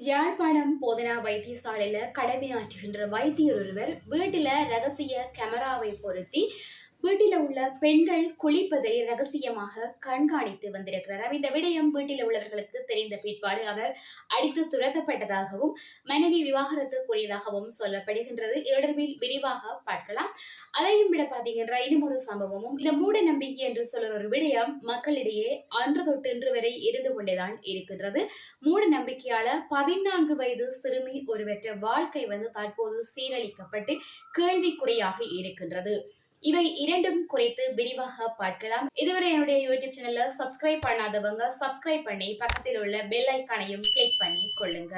யாழ்ப்பாணம் போதனா வைத்தியசாலையில் கடமையாற்றுகின்ற வைத்தியர் ஒருவர் வீட்டில் ரகசிய கேமராவை பொருத்தி வீட்டில உள்ள பெண்கள் குளிப்பதை ரகசியமாக கண்காணித்து வந்திருக்கிறார். இந்த விடயம் வீட்டில் உள்ளவர்களுக்கு தெரிந்த பிற்பாடு அவர் அடித்து துரத்தப்பட்டதாகவும் மனைவி விவாகரத்து கூறியதாகவும் சொல்லப்படுகின்றது தொடர்பில் விரிவாக பார்க்கலாம். அதையும் விட பாத்தீங்கன்னா இன்னும் ஒரு சம்பவமும் இந்த மூட நம்பிக்கை என்று சொல்ற ஒரு விடயம் மக்களிடையே அன்று தொட்டு இன்று வரை இருந்து கொண்டேதான் இருக்கின்றது. மூட நம்பிக்கையால பதினான்கு வயது சிறுமி ஒருவற்ற வாழ்க்கை வந்து தற்போது சீரழிக்கப்பட்டு கேள்விக்குறியாக இருக்கின்றது. இவை இரண்டும் குறித்து விரிவாக பார்க்கலாம். இதுவரை என்னுடைய யூடியூப் சேனல்ல சப்ஸ்கிரைப் பண்ணாதவங்க சப்ஸ்கிரைப் பண்ணி பக்கத்தில் உள்ள பெல் ஐக்கானையும் கிளிக் பண்ணி கொள்ளுங்க.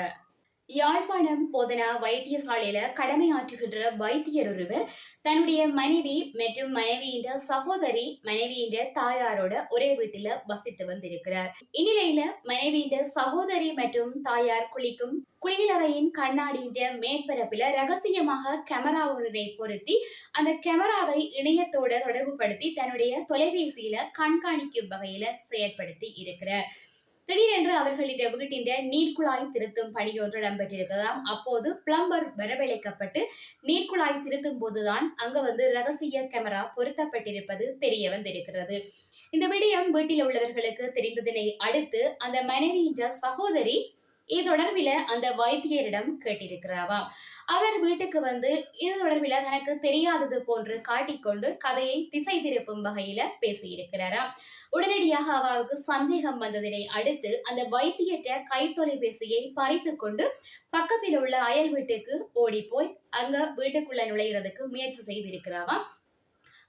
யாழ்ப்பாணம் போதனா வைத்தியசாலையில கடமையாற்றுகின்ற வைத்தியர் ஒருவர் தன்னுடைய மனைவி மற்றும் மனைவியின் சகோதரி மனைவியின் தாயாரோட ஒரே வீட்டில வசித்து வந்திருக்கிறார். இந்நிலையில மனைவியின் சகோதரி மற்றும் தாயார் குளிக்கும் குளியலறையின் கண்ணாடியின் மேற்பரப்பில ரகசியமாக கேமரா ஒன்றை பொருத்தி அந்த கேமராவை இணையத்தோட தொடர்பு படுத்தி தன்னுடைய தொலைபேசியில கண்காணிக்கும் வகையில செயற்படுத்தி இருக்கிறார். திடீரென்று அவர்களிடம் வீட்டின் நீர்க்குழாய் திருத்தும் பணி ஒன்று இடம்பெற்றிருக்கலாம் அப்போது பிளம்பர் வரவழைக்கப்பட்டு நீர்க்குழாய் திருத்தும் போதுதான் அங்க வந்து ரகசிய கேமரா பொருத்தப்பட்டிருப்பது தெரிய வந்திருக்கிறது. இந்த விடயம் வீட்டில் உள்ளவர்களுக்கு தெரிந்ததனை அடுத்து அந்த மனைவியின் சகோதரி இது தொடர்பில அந்த வைத்தியரிடம் கேட்டிருக்கிறாவாம் அவர் வீட்டுக்கு வந்து இது தொடர்பில தனக்கு தெரியாதது போன்று காட்டிக்கொண்டு கதையை திசை திருப்பும் வகையில பேசியிருக்கிறாராம் உடனடியாக அவருக்கு சந்தேகம் வந்ததனை அடுத்து அந்த வைத்தியற்ற கைத்தொலைபேசியை பறித்து கொண்டு பக்கத்தில் உள்ள அயல் வீட்டுக்கு ஓடி போய் அங்க வீட்டுக்குள்ள நுழைகிறதுக்கு முயற்சி செய்திருக்கிறாவாம்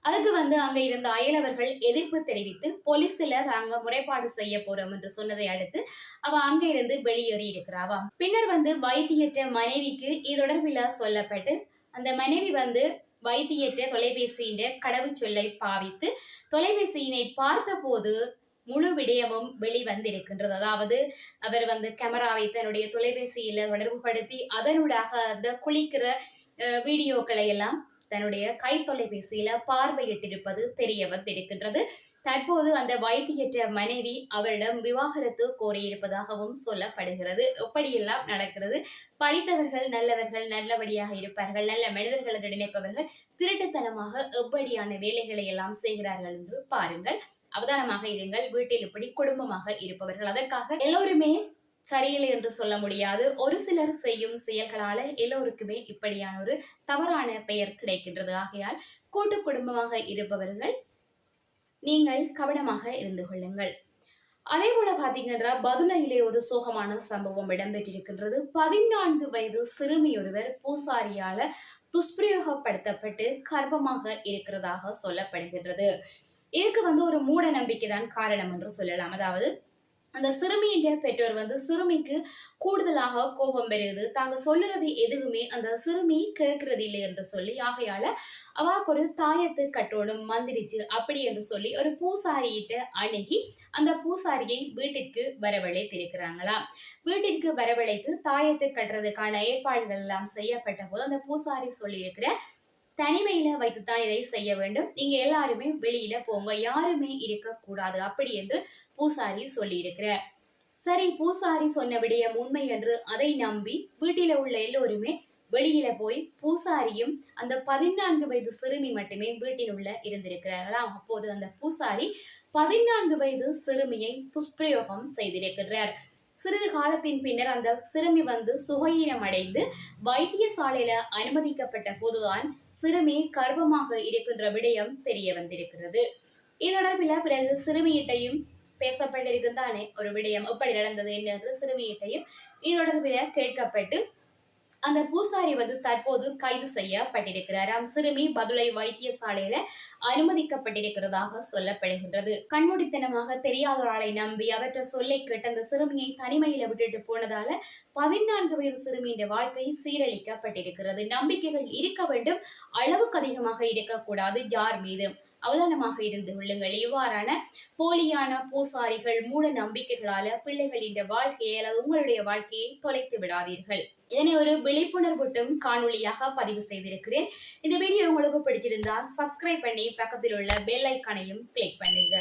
அதுக்கு வந்து அங்க இருந்த அயலவர்கள் எதிர்ப்பு தெரிவித்து போலீஸ்ல தாங்க முறைப்பாடு செய்ய போறோம் என்று சொன்னதை அடுத்து அவ அங்க இருந்து வெளியேறி இருக்கிறாவா? பின்னர் வந்து வைத்தியற்ற மனைவிக்கு இதொடர்பில சொல்லப்பட்டு அந்த மனைவி வந்து வைத்தியற்ற தொலைபேசியின் கடவுச்சொல்லை பாவித்து தொலைபேசியினை பார்த்தபோது முழு விடயமும் வெளிவந்திருக்கின்றது. அதாவது அவர் வந்து கேமராவை தன்னுடைய தொலைபேசியில தொடர்புபடுத்தி அதனூடாக அந்த குளிக்கிற வீடியோக்களை எல்லாம் தன்னுடைய கைத்தொலைபேசியில பார்வையிட்டிருப்பது தெரிய வந்திருக்கின்றது தற்போது அந்த வைத்தியற்ற மனைவி அவரிடம் விவாகரத்து கோரியிருப்பதாகவும் சொல்லப்படுகிறது. எப்படியெல்லாம் நடக்கிறது. படித்தவர்கள் நல்லவர்கள் நல்லபடியாக இருப்பார்கள். நல்ல மனிதர்கள் என்று நினைப்பவர்கள் திருட்டுத்தனமாக எப்படியான வேலைகளை எல்லாம் செய்கிறார்கள் என்று பாருங்கள். அவதானமாக இருங்கள். வீட்டில் இப்படி குடும்பமாக இருப்பவர்கள். அதற்காக எல்லோருமே சரியில்லை என்று சொல்ல முடியாது. ஒரு சிலர் செய்யும் செயல்களால எல்லோருக்குமே இப்படியான ஒரு தவறான பெயர் கிடைக்கின்றது. ஆகையால் கூட்டு குடும்பமாக இருப்பவர்கள் நீங்கள் கவனமாக இருந்து கொள்ளுங்கள். அதே போல பாத்தீங்கன்னா பதுளையிலே ஒரு சோகமான சம்பவம் இடம்பெற்றிருக்கின்றது. பதினான்கு வயது சிறுமி ஒருவர் பூசாரியால துஷ்பிரயோகப்படுத்தப்பட்டு கர்ப்பமாக இருக்கிறதாக சொல்லப்படுகின்றது. இதுக்கு வந்து ஒரு மூட நம்பிக்கை தான் காரணம் என்று சொல்லலாம். அதாவது அந்த சிறுமியின் பெற்றோர் வந்து சிறுமிக்கு கூடுதலாக கோபம் பெறுகிறது. தாங்க சொல்லுறது எதுவுமே அந்த சிறுமி கேட்கறது இல்லை என்று சொல்லி ஆகையால அவாக்கு ஒரு தாயத்து கட்டோடும் மந்திரிச்சு அப்படி என்று சொல்லி ஒரு பூசாரியிட்ட அணுகி அந்த பூசாரியை வீட்டிற்கு வரவழைத்திருக்கிறாங்களா? வீட்டிற்கு வரவழைத்து தாயத்து கட்டுறதுக்கான ஏற்பாடுகள் எல்லாம் செய்யப்பட்ட போது அந்த பூசாரி சொல்லியிருக்கிற தனிமையில வைத்துத்தான் இதை செய்ய வேண்டும். நீங்க எல்லாருமே வெளியில போங்க. யாருமே இருக்கக்கூடாது. அப்படி என்று பூசாரி சொல்லி இருக்கிறார் சரி பூசாரி சொன்ன விடயம் உண்மை என்று அதை நம்பி வீட்டில உள்ள எல்லோருமே வெளியில போய் பூசாரியும் அந்த பதினான்கு வயது சிறுமி மட்டுமே வீட்டில் உள்ள இருந்திருக்கிறார்களாம். அப்போது அந்த பூசாரி பதினான்கு வயது சிறுமியை துஷ்பிரயோகம் செய்திருக்கிறார். சிறிது காலத்தின் பின்னர் அந்த சிறுமி வந்து சுகையினம் அடைந்து வைத்தியசாலையில அனுமதிக்கப்பட்ட போதுதான் சிறுமி கர்ப்பமாக இருக்கின்ற விடயம் தெரிய வந்திருக்கிறது. இது தொடர்பில் பிறகு சிறுமியிட்டையும் பேசப்பட்டிருக்கும் ஒரு விடயம் எப்படி நடந்தது என்று சிறுமியிட்டையும் இது தொடர்பில் கேட்கப்பட்டு அந்த பூசாரி வந்து தற்போது கைது செய்யப்பட்டிருக்கிறாராம் சிறுமி பதுளை வைத்தியசாலையில அனுமதிக்கப்பட்டிருக்கிறதாக சொல்லப்படுகின்றது. கண்மூடித்தனமாக தெரியாதவர்களை நம்பி அவற்றை சொல்லை கேட்டு அந்த சிறுமியை தனிமையில விட்டுட்டு போனதால பதினான்கு வயது சிறுமியின் வாழ்க்கை சீரழிக்கப்பட்டிருக்கிறது. நம்பிக்கைகள் இருக்க வேண்டும் அளவுக்கு அதிகமாக இருக்கக்கூடாது யார் மீதும் அவதானமாக இருந்து கொள்ளுங்கள். இவ்வாறான போலியான பூசாரிகள் மூட நம்பிக்கைகளால பிள்ளைகளின் வாழ்க்கையை அல்லது உங்களுடைய வாழ்க்கையை தொலைத்து விடாதீர்கள். இதனை ஒரு விழிப்புணர்வூட்டும் காணொலியாக பதிவு செய்திருக்கிறேன். இந்த வீடியோ உங்களுக்கு பிடிச்சிருந்தா சப்ஸ்கிரைப் பண்ணி பக்கத்தில் உள்ள பெல் ஐக்கானையும் கிளிக் பண்ணுங்க.